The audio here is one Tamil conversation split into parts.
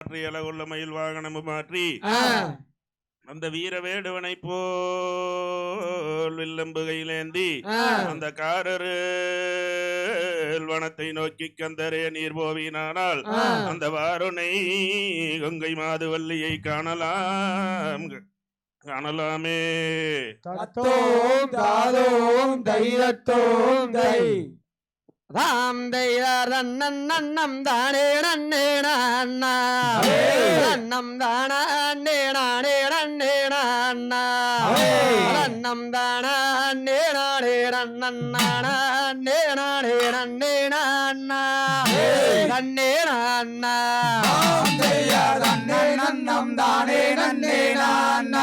மாற்றி அழகுள்ள மயில் வாகனம் மாற்றி அந்த வீர வேடுவனை போல் வில்லம்பு கையிலேந்தி அந்த காரரு வனத்தை நோக்கி கந்தரே நீர் போவினானால் அந்த வாருனை கங்கை மாதுவல்லியை காணலாம். காணலாமே. தத்தோம் தாதோம் தைரத்தோம் தை. தாம் தெய்வார் அண்ணன் அண்ணம் தானே நன்னேடா அண்ணா அண்ணம் தானா அண்ணே நானே நன்னேடா அண்ணா அண்ணம் தானா அண்ணே நானே நன்னண்ணானா அண்ணே நானே நன்னே நான்னா நன்னே நான்னா தாம் தானே நன்னே நான்னா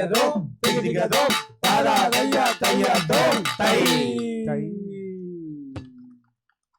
திகதிகதோம் திகதிகதோம் தாரா தையா தையா தோம் தை